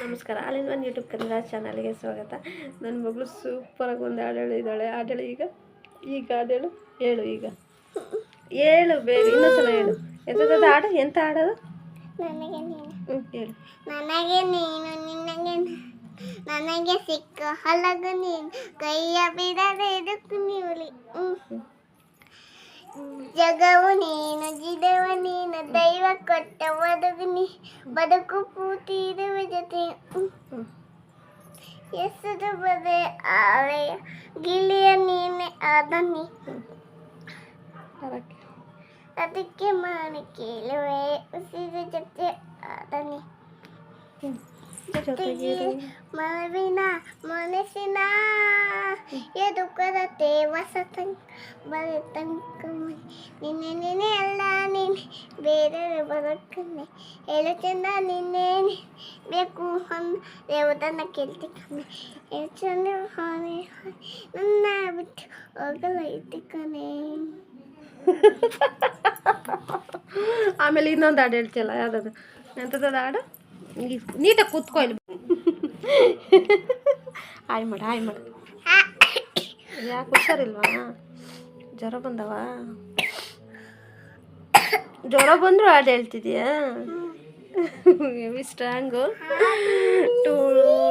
ನಮಸ್ಕಾರ ಅಲ್ಲಿಂದ ಒಂದು ಯೂಟ್ಯೂಬ್ ಕನ್ನಡ ಚಾನಲ್ಗೆ ಸ್ವಾಗತ ನನ್ನ ಮಗಳು ಸೂಪರಾಗಿ ಒಂದು ಹಾಡು ಹೇಳಿದ್ದಾಳೆ ಹಾಡೇಳು ಈಗ ಈಗ ಹಾಡೇಳು ಹೇಳು ಈಗ ಹೇಳು ಬೇಗ ಇನ್ನೊಂದ್ಸಲ ಹೇಳು ಎಂಥದ್ದು ಹಾಡು ಎಂಥ ಹಾಡೋದು ನನಗೆ ನೀನು ಹ್ಞೂ ಹೇಳು ನನಗೆ ನೀನು ನಿನಗೆ ನಾನು. ನನಗೆ ಸಿಕ್ಕ ಹಲಗು ನೀನು ಕೈಯ ಬಿಡದೆ ಇದಕ್ಕೂ ನೀವಲಿ ಜಗವು ನೀನು ಜಿದವು ನೀನು ದೈವ ಕೊಟ್ಟ ಬದುಕು ನೀ ಬದುಕು ಪೂರ್ತಿ ಇರುವ ಜೊತೆ ಹ್ಮ್. ಹ್ಞೂ ಎಸದ ಬದೆ ಆಳೆಯ ಗಿಳಿಯ ನೀನೆ ಆದ ನೀ ಹಾಡಕ್ಕೆ ಅದಕ್ಕೆ ಮಾನ ಕೇಳುವೆ ಉಸಿರ ಜೊತೆ ಆದ ನೀ ಹ್ಞೂ ಜೊತೆಗಿರು ಮನವಿನ ಮನಸ್ಸಿನ ಎದುಕದ ತೇವಸ ತಂಕ ಬರೆ ತನಕ ನಿನ್ನೆ ನಿನ್ನೆ ಅಲ್ಲ ನೀನೆ ಬೇರೆ ಬದುಕನ್ನೆ ಹೇಳು ಚಂದ ನಿನ್ನೇನು ಬೇಕು ಅಂದ ದೇವತನ ಕೇಳ್ತಿ ಕಣ್ಣೆ ಹೇಳು ಚಂದ ಹಾನೆ ನನ್ನ ಬಿಟ್ಟು ಹೋಗಲ್ಲ ಐತಿ ಆಮೇಲೆ ಇನ್ನೊಂದು ಹಾಡು ಹೇಳ್ತಿಯಲ್ಲ ಯಾವ್ದದು? ಎಂಥದ್ದು ಹಾಡು? ನೀಟಾಗಿ ಕೂತ್ಕೊ ಇಲ್ಲಿ. ಹಾಯ್ ಮಾಡು ಹಾಯ್ ಮಾಡು. ಯಾಕೆ ಹುಷಾರಿಲ್ವಾ? ಜ್ವರ ಬಂದವ? ಜ್ವರ ಬಂದರೂ ಹಾಡು ಹೇಳ್ತಿದ್ಯಾ? ಹೆವಿ ಸ್ಟ್ರಾಂಗು ಟೂ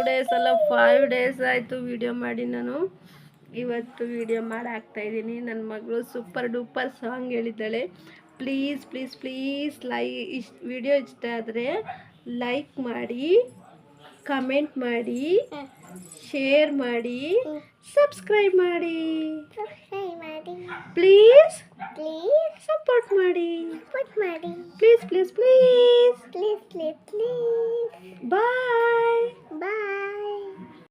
ಡೇಸ್ ಅಲ್ಲ ಫೈವ್ ಡೇಸ್ ಆಯಿತು ವಿಡಿಯೋ ಮಾಡಿ ನಾನು. ಇವತ್ತು ವಿಡಿಯೋ ಮಾಡಿ ಹಾಕ್ತಾ ಇದ್ದೀನಿ. ನನ್ನ ಮಗಳು ಸೂಪರ್ ಡೂಪರ್ ಸಾಂಗ್ ಹೇಳಿದ್ದಾಳೆ. ಪ್ಲೀಸ್ ಪ್ಲೀಸ್ ಪ್ಲೀಸ್ ಲೈ ಇಷ್ಟ ವಿಡಿಯೋ ಇಷ್ಟ ಆದರೆ ಲೈಕ್ ಮಾಡಿ ಕಮೆಂಟ್ ಮಾಡಿ ಶೇರ್ ಮಾಡಿ ಸಬ್ಸ್ಕ್ರೈಬ್ ಮಾಡಿ. ಸಬ್ಸ್ಕ್ರೈಬ್ ಮಾಡಿ. ಪ್ಲೀಸ್ ಪ್ಲೀಸ್ ಸಪೋರ್ಟ್ ಮಾಡಿ ಸಪೋರ್ಟ್ ಮಾಡಿ please please please please please please bye